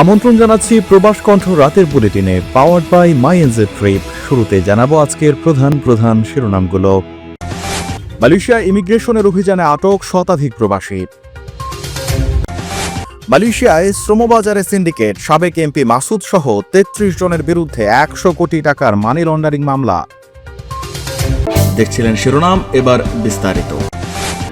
আমন্ত্রণ জানাচ্ছি প্রবাস কণ্ঠ রাতের বুলেটিনে powered by my NJ trip শুরুতে জানাব আজকের প্রধান প্রধান শিরোনামগুলো। মালয়েশিয়া ইমিগ্রেশনের অভিযানে আটক শতাধিক প্রবাসী। মালয়েশিয়ায় শ্রমবাজারে সিন্ডিকেট, সাবেক এমপি মাসুদ সহ তেত্রিশ জনের বিরুদ্ধে একশো কোটি টাকার মানি লন্ডারিং মামলা। দেখছিলেন শিরোনাম, এবার বিস্তারিত।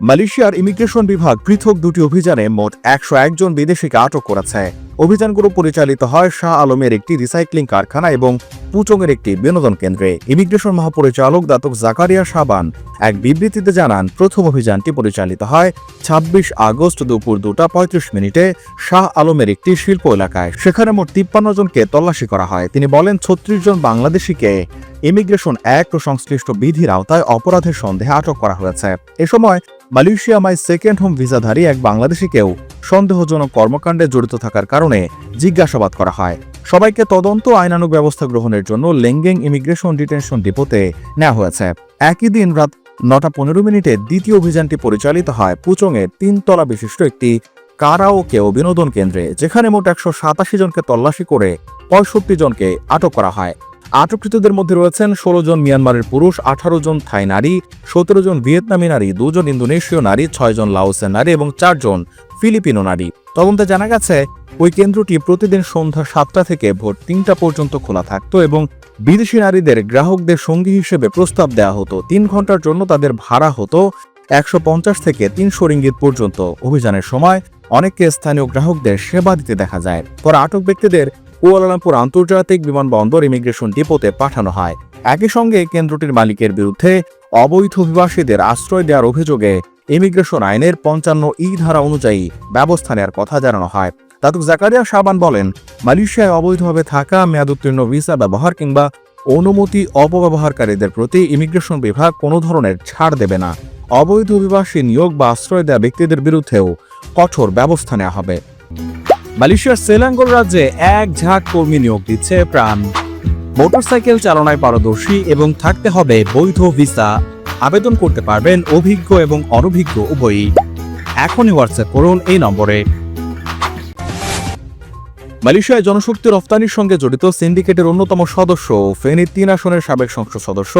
মালয়েশিয়ার ইমিগ্রেশন বিভাগ পৃথক দুটি অভিযানে মোট একশো একজন বিদেশিকে আটক করেছে। অভিযানগুলো পরিচালিত হয় শাহ আলমের একটি রিসাইক্লিং কারখানা এবং পুচংয়ের একটি বিনোদন কেন্দ্রে। ইমিগ্রেশন মহাপরিচালক দাতক জাকারিয়া সাবান এক বিবৃতিতে জানান, প্রথম অভিযানটি পরিচালিত হয় ২৬ আগস্ট দুপুর দুটা পঁয়ত্রিশ মিনিটে শাহ আলমের একটি শিল্প এলাকায়। সেখানে মোট তিপ্পান্ন জনকে তল্লাশি করা হয়। তিনি বলেন, ছত্রিশ জন বাংলাদেশিকে ইমিগ্রেশন অ্যাক্ট ও সংশ্লিষ্ট বিধির আওতায় অপরাধের সন্দেহে আটক করা হয়েছে। এ সময় মালয়েশিয়া মাই সেকেন্ড হোম ভিসাধারী এক বাংলাদেশিকেও সন্দেহজনক কর্মকাণ্ডে জড়িত থাকার কারণে জিজ্ঞাসাবাদ করা হয়। সবাইকে তদন্ত আইনানুগ ব্যবস্থা গ্রহণের জন্য লেঙ্গেং ইমিগ্রেশন ডিটেনশন ডিপোতে নেওয়া হয়েছে। একই দিন রাত নটা পনেরো মিনিটে দ্বিতীয় অভিযানটি পরিচালিত হয় পুচংয়ের তিনতলা বিশিষ্ট একটি কারাওকে ও বিনোদন কেন্দ্রে, যেখানে মোট একশো সাতাশি জনকে তল্লাশি করে পঁয়ষট্টি জনকে আটক করা হয়। আটককৃতদের মধ্যে রয়েছেন ষোলো জন মিয়ানমারের পুরুষ, আঠারো জন থাই নারী, সতেরো জন ভিয়েতনামি নারী দুজন ইন্দোনেশীয় নারী ছয়জন লাওসের নারী এবং চারজন ফিলিপিনো নারী। তদন্তে জানা গেছে, ওই কেন্দ্রটি প্রতিদিন সন্ধ্যা সাতটা থেকে ভোর তিনটা পর্যন্ত খোলা থাকতো এবং বিদেশি নারীদের গ্রাহকদের সঙ্গী হিসেবে প্রস্তাব দেওয়া হতো। তিন ঘণ্টার জন্য তাদের ভাড়া হতো একশো পঞ্চাশ থেকে তিনশো রিঙ্গিত পর্যন্ত। অভিযানের সময় অনেককে স্থানীয় গ্রাহকদের সেবা দিতে দেখা যায়। পরে আটক ব্যক্তিদের কুয়ালালামপুর আন্তর্জাতিক বিমানবন্দর ইমিগ্রেশন ডিপোতে পাঠানো হয়। একই সঙ্গে কেন্দ্রটির মালিকের বিরুদ্ধে অবৈধ অভিবাসীদের আশ্রয় দেওয়ার অভিযোগে ইমিগ্রেশন আইনের পঞ্চান্ন ই ধারা অনুযায়ী ব্যবস্থা নেওয়ার কথা জানানো হয়। দাতুক জাকারিয়া সাবান বলেন, মালয়েশিয়ায় অবৈধভাবে থাকা মেয়াদোত্তীর্ণ ভিসা ব্যবহার কিংবা অনুমতি অপব্যবহারকারীদের প্রতি ইমিগ্রেশন বিভাগ কোনো ধরনের ছাড় দেবে না। অবৈধ অভিবাসী নিয়োগ বা আশ্রয় দেওয়া ব্যক্তিদের বিরুদ্ধেও কঠোর ব্যবস্থা নেওয়া হবে। মালয়েশিয়ার সেলাঙ্গোর রাজ্যে এক ঝাঁক কর্মী নিয়োগ দিচ্ছে প্রাণ। মোটরসাইকেল চালনায় পারদর্শী এবং থাকতে হবে বৈধ ভিসা। আবেদন করতে পারবেন অভিজ্ঞ এবং অনভিজ্ঞ উভয়ই। এখনই হোয়াটসঅ্যাপ করুন এই নম্বরে। মালয়েশিয়ায় জনশক্তি রফতানির সঙ্গে জড়িত সিন্ডিকেটের অন্যতম সদস্য ফেনীর তিন আসনের সাবেক সংসদ সদস্য,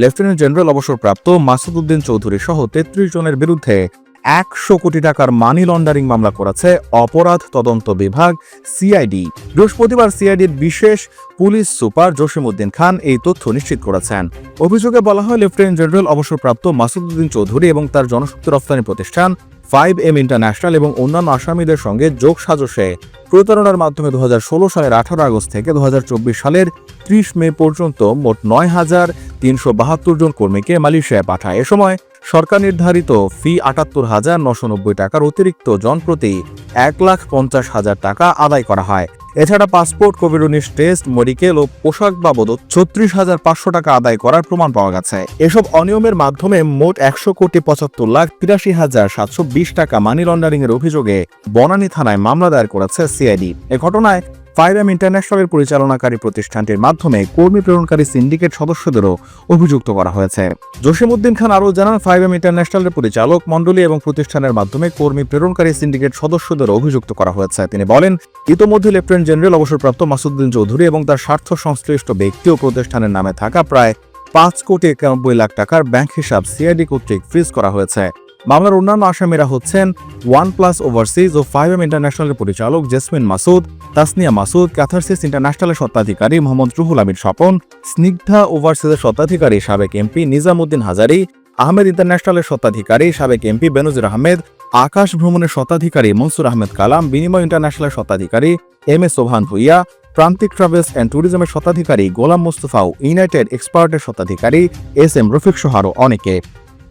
লেফটেন্যান্ট জেনারেল অবসরপ্রাপ্ত মাসুদ উদ্দিন চৌধুরী সহ তেত্রিশ জনের বিরুদ্ধে একশো কোটি টাকার মানি লন্ডারিং মামলা করেছে অপরাধ তদন্ত বিভাগ সিআইডি বৃহস্পতিবার সিআইডির বিশেষ পুলিশ সুপার জসিমউদ্দিন খান এই তথ্য নিশ্চিত করেছেন। অভিযোগে বলা হয়, লেফটেন্যান্ট জেনারেল অবসরপ্রাপ্ত মাসুদুদ্দিন চৌধুরী এবং তার জনশক্তি রফতানি প্রতিষ্ঠান ফাইভ এম ইন্টারন্যাশনাল এবং অন্যান্য আসামিদের সঙ্গে যোগ সাজসে। প্রতারণার মাধ্যমে দু হাজার ষোলো সালের আঠারো আগস্ট থেকে দু হাজার চব্বিশ সালের ত্রিশ মে পর্যন্ত মোট নয় হাজার তিনশো বাহাত্তর জন কর্মীকে মালয়েশিয়ায় পাঠায়। এ সময় সরকার নির্ধারিত ফি আটাত্তর হাজার নশো নব্বই টাকার অতিরিক্ত জনপ্রতি এক লাখ পঞ্চাশ হাজার টাকা আদায় করা হয়। এছাড়া পাসপোর্ট কোভিড উনিশ টেস্ট, মেডিকেল ও পোশাক বাবদ ছত্রিশ হাজার পাঁচশো টাকা আদায় করার প্রমাণ পাওয়া গেছে। এসব অনিয়মের মাধ্যমে মোট একশো কোটি পঁচাত্তর লাখ তিরাশি হাজার সাতশো বিশ টাকা মানি লন্ডারিং এর অভিযোগে বনানী থানায় মামলা দায়ের করেছে সিআইডি। এ ঘটনায় ফাইরাম ইন্টারন্যাশনালের পরিচালনাকারী প্রতিষ্ঠানটির মাধ্যমে কর্মী প্রেরণকারী সিন্ডিকেট সদস্যদেরও অভিযুক্ত করা হয়েছে। জসিমউদ্দিন খান আরও জানান ফাইরাম ইন্টারন্যাশনালের পরিচালক মণ্ডলী এবং প্রতিষ্ঠানের মাধ্যমে কর্মী প্রেরণকারী সিন্ডিকেট সদস্যদেরও অভিযুক্ত করা হয়েছে। তিনি বলেন, ইতোমধ্যে লেফটেন্যান্ট জেনারেল অবসরপ্রাপ্ত মাসুদ্দিন চৌধুরী এবং তার স্বার্থ সংশ্লিষ্ট ব্যক্তি ও প্রতিষ্ঠানের নামে থাকা প্রায় পাঁচ কোটি একানব্বই লাখ টাকার ব্যাংক হিসাব সিআইডি কর্তৃক ফ্রিজ করা হয়েছে। মামলার অন্যান্য আসামিরা হচ্ছেন ওয়ান প্লাস ওভারসিজ ও ফাইভ এম ইন্টারন্যাশনালের পরিচালক জেসমিন মাসুদ তাসনিয়া মাসুদ, ক্যাথারসিস ইন্টারন্যাশনালের স্বত্বাধিকারী মোহাম্মদ রুহুল আমির স্বপন, স্নিগ্ধা ওভারসিজের স্বত্বাধিকারী সাবেক এমপি নিজামুদ্দিন হাজারি, আহমেদ ইন্টারন্যাশনালের স্বত্বাধিকারী সাবেক এমপি বেনজির আহমেদ, আকাশ ভ্রমণের স্বত্বাধিকারী মনসুর আহমেদ কালাম, বিনিময় ইন্টারন্যাশনালের স্বত্বাধিকারী এম এ সোভান ভুইয়া, প্রান্তিক ট্রাভেলস অ্যান্ড ট্যুরিজমের স্বত্বাধিকারী গোলাম মুস্তফাও, ইউনাইটেড এক্সপার্টের স্বত্বাধিকারী এস এম রফিক সহ আরও অনেকে।